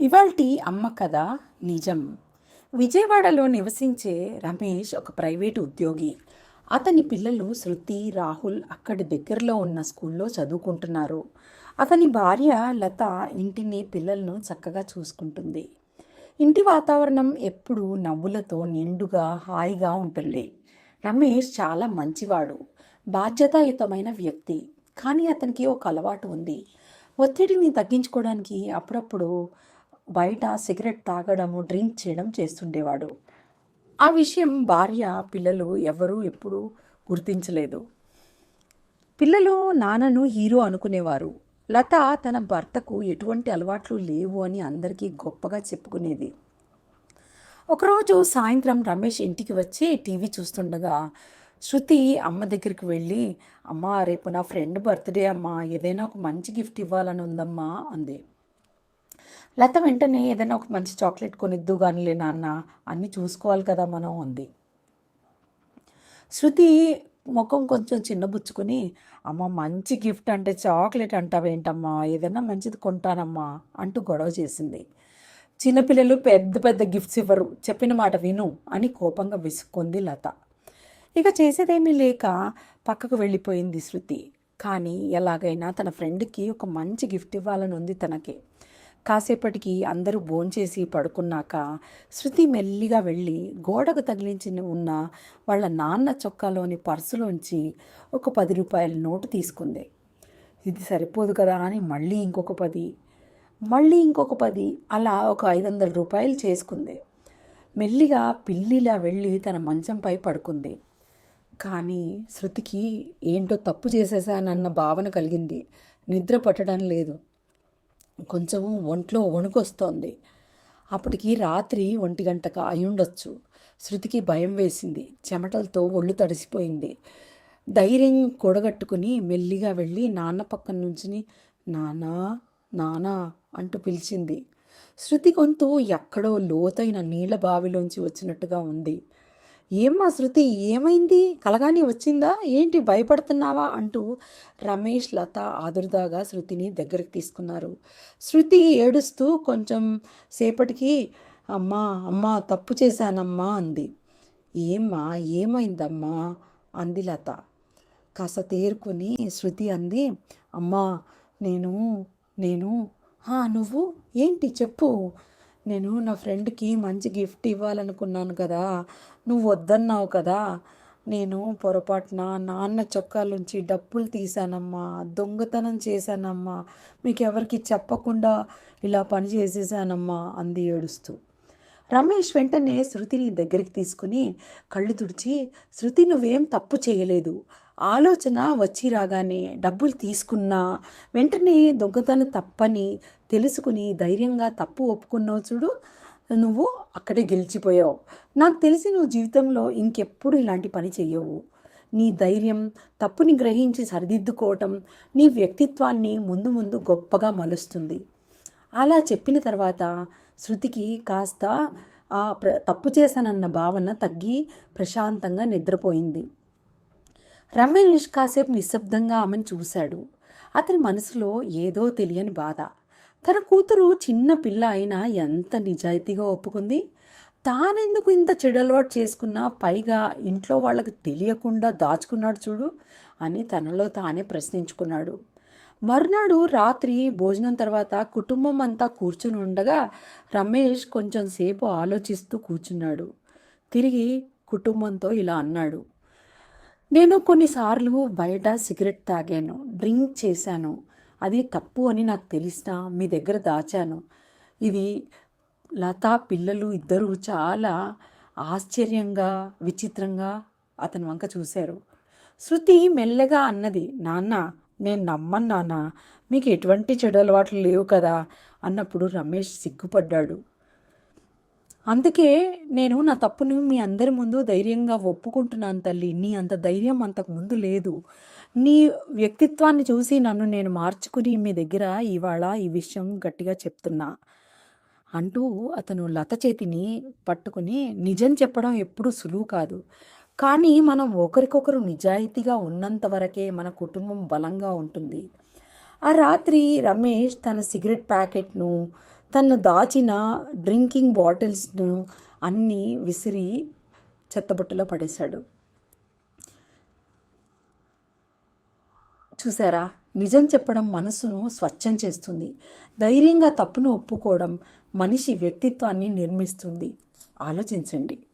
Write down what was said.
ఇవాల్టి అమ్మ కథ నిజం. విజయవాడలో నివసించే రమేష్ ఒక ప్రైవేటు ఉద్యోగి. అతని పిల్లలు శృతి రాహుల్ అక్కడి దగ్గరలో ఉన్న స్కూల్లో చదువుకుంటున్నారు. అతని భార్య లత ఇంటిని పిల్లలను చక్కగా చూసుకుంటుంది. ఇంటి వాతావరణం ఎప్పుడూ నవ్వులతో నిండుగా హాయిగా ఉంటుంది. రమేష్ చాలా మంచివాడు బాధ్యతాయుతమైన వ్యక్తి. కానీ అతనికి ఒక అలవాటు ఉంది. ఒత్తిడిని తగ్గించుకోవడానికి అప్పుడప్పుడు బయట సిగరెట్ తాగడము డ్రింక్ చేయడం చేస్తుండేవాడు. ఆ విషయం భార్య పిల్లలు ఎవరూ ఎప్పుడూ గుర్తించలేదు. పిల్లలు నాన్నను హీరో అనుకునేవారు. లత తన భర్తకు ఎటువంటి అలవాట్లు లేవు అని అందరికీ గొప్పగా చెప్పుకునేది. ఒకరోజు సాయంత్రం రమేష్ ఇంటికి వచ్చి టీవీ చూస్తుండగా శృతి అమ్మ దగ్గరికి వెళ్ళి అమ్మ రేపు నా ఫ్రెండ్ బర్త్డే అమ్మా ఏదైనా ఒక మంచి గిఫ్ట్ ఇవ్వాలని ఉందమ్మా అంది. లత వెంటనే ఏదైనా ఒక మంచి చాక్లెట్ కొనిద్దు కానిలే నాన్న అన్నీ చూసుకోవాలి కదా మనం అంది. శృతి ముఖం కొంచెం చిన్నబుచ్చుకొని అమ్మ మంచి గిఫ్ట్ అంటే చాక్లెట్ అంటావేంటమ్మా ఏదైనా మంచిది కొంటానమ్మా అంటూ గొడవ చేసింది. చిన్నపిల్లలు పెద్ద పెద్ద గిఫ్ట్స్ ఇవ్వరు చెప్పిన మాట విను అని కోపంగా విసుక్కుంది లత. ఇక చేసేదేమీ లేక పక్కకు వెళ్ళిపోయింది శృతి. కానీ ఎలాగైనా తన ఫ్రెండ్కి ఒక మంచి గిఫ్ట్ ఇవ్వాలని ఉంది తనకి. కాసేపటికి అందరూ భోంచేసి పడుకున్నాక శృతి మెల్లిగా వెళ్ళి గోడకు తగిలించి ఉన్న వాళ్ళ నాన్న చొక్కాలోని పర్సులోంచి ఒక పది రూపాయల నోటు తీసుకుంది. ఇది సరిపోదు కదా అని మళ్ళీ ఇంకొక పది. మళ్ళీ ఇంకొక పది. అలా ఒక ఐదు వందల రూపాయలు చేసుకుంది. మెల్లిగా పిల్లిలా వెళ్ళి తన మంచంపై పడుకుంది. కానీ శృతికి ఏంటో తప్పు చేసేసానన్న భావన కలిగింది. నిద్ర పట్టడం లేదు. కొంచెం ఒంట్లో వణుకొస్తోంది. అప్పటికి రాత్రి ఒంటి గంటకు అయ్యుండొచ్చు. శృతికి భయం వేసింది. చెమటలతో ఒళ్ళు తడిసిపోయింది. ధైర్యం కూడగట్టుకుని మెల్లిగా వెళ్ళి నాన్న పక్కన నుంచుని నానా నానా అంటూ పిలిచింది. శృతి గొంతు ఎక్కడో లోతైన నీళ్ళ బావిలోంచి వచ్చినట్టుగా ఉంది. ఏమ్మా శృతి ఏమైంది? కలగాని వచ్చిందా? ఏంటి భయపడుతున్నావా? అంటూ రమేష్ లత ఆదుర్దాగా శృతిని దగ్గరికి తీసుకున్నారు. శృతి ఏడుస్తూ కొంచెం సేపటికి అమ్మా అమ్మా తప్పు చేశానమ్మా అంది. ఏమ్మా ఏమైందమ్మా? అంది లత. కాస్త తేరుకొని శృతి అంది అమ్మా నేను నేను "హా, నువ్వు? ఏంటి? చెప్పు. నేను నా ఫ్రెండ్కి మంచి గిఫ్ట్ ఇవ్వాలనుకున్నాను కదా. నువ్వు వద్దన్నావు కదా నేను పొరపాటున నాన్న చొక్కాలోంచి డబ్బులు తీశానమ్మా దొంగతనం చేశానమ్మా మీకు ఎవరికి చెప్పకుండా ఇలా పని చేసేసానమ్మా అంది ఏడుస్తూ. రమేష్ వెంటనే శృతిని దగ్గరికి తీసుకుని కళ్ళు తుడిచి శృతి నువ్వేం తప్పు చేయలేదు. ఆలోచన వచ్చి రాగానే డబ్బులు తీసుకున్నా. వెంటనే దొంగతనం తప్పని తెలుసుకుని ధైర్యంగా తప్పు ఒప్పుకున్నావు చూడు. నువ్వు అక్కడే గెలిచిపోయావు. నాకు తెలిసి నువ్వు జీవితంలో ఇంకెప్పుడు ఇలాంటి పని చేయవు నీ ధైర్యం తప్పుని గ్రహించి సరిదిద్దుకోవటం నీ వ్యక్తిత్వాన్ని ముందు ముందు గొప్పగా మలుస్తుంది. అలా చెప్పిన తర్వాత శృతికి కాస్త ఆ ప్ర తప్పు చేశానన్న భావన తగ్గి ప్రశాంతంగా నిద్రపోయింది. రమేష్ కాసేపు నిశ్శబ్దంగా ఆమెను చూశాడు. అతని మనసులో ఏదో తెలియని బాధ. తన కూతురు చిన్న పిల్ల అయినా ఎంత నిజాయితీగా ఒప్పుకుంది? తానెందుకు ఇంత చెడలవాటు చేసుకున్నా? పైగా ఇంట్లో వాళ్ళకి తెలియకుండా దాచుకున్నాడు చూడు అని తనలో తానే ప్రశ్నించుకున్నాడు. మరునాడు రాత్రి భోజనం తర్వాత కుటుంబం అంతా కూర్చుని ఉండగా రమేష్ కొంచెం సేపు ఆలోచిస్తూ కూర్చున్నాడు. తిరిగి కుటుంబంతో ఇలా అన్నాడు. నేను కొన్నిసార్లు బయట సిగరెట్ తాగాను డ్రింక్ చేశాను. అది తప్పు అని నాకు తెలిసినా మీ దగ్గర దాచాను. ఇది లత పిల్లలు ఇద్దరు చాలా ఆశ్చర్యంగా విచిత్రంగా అతని వంక చూశారు. శృతి మెల్లగా అన్నది నాన్న నేను నమ్మను నాన్న. మీకు ఎటువంటి చెడు అలవాట్లు లేవు కదా అన్నప్పుడు రమేష్ సిగ్గుపడ్డాడు. అందుకే నేను నా తప్పును మీ అందరి ముందు ధైర్యంగా ఒప్పుకుంటున్నాను తల్లి. నీ అంత ధైర్యం అంతకు ముందు లేదు. నీ వ్యక్తిత్వాన్ని చూసి నన్ను నేను మార్చుకుని మీ దగ్గర ఇవాళ ఈ విషయం గట్టిగా చెప్తున్నా. అంటూ అతను లత చేతిని పట్టుకుని నిజం చెప్పడం ఎప్పుడూ సులువు కాదు. కానీ మనం ఒకరికొకరు నిజాయితీగా ఉన్నంత వరకే మన కుటుంబం బలంగా ఉంటుంది. ఆ రాత్రి రమేష్ తన సిగరెట్ ప్యాకెట్ను తను దాచిన డ్రింకింగ్ బాటిల్స్ను అన్నీ విసిరి చెత్తబుట్టలో పడేశాడు. చూసారా? నిజం చెప్పడం మనసును స్వచ్ఛం చేస్తుంది. ధైర్యంగా తప్పును ఒప్పుకోవడం మనిషి వ్యక్తిత్వాన్ని నిర్మిస్తుంది. ఆలోచించండి.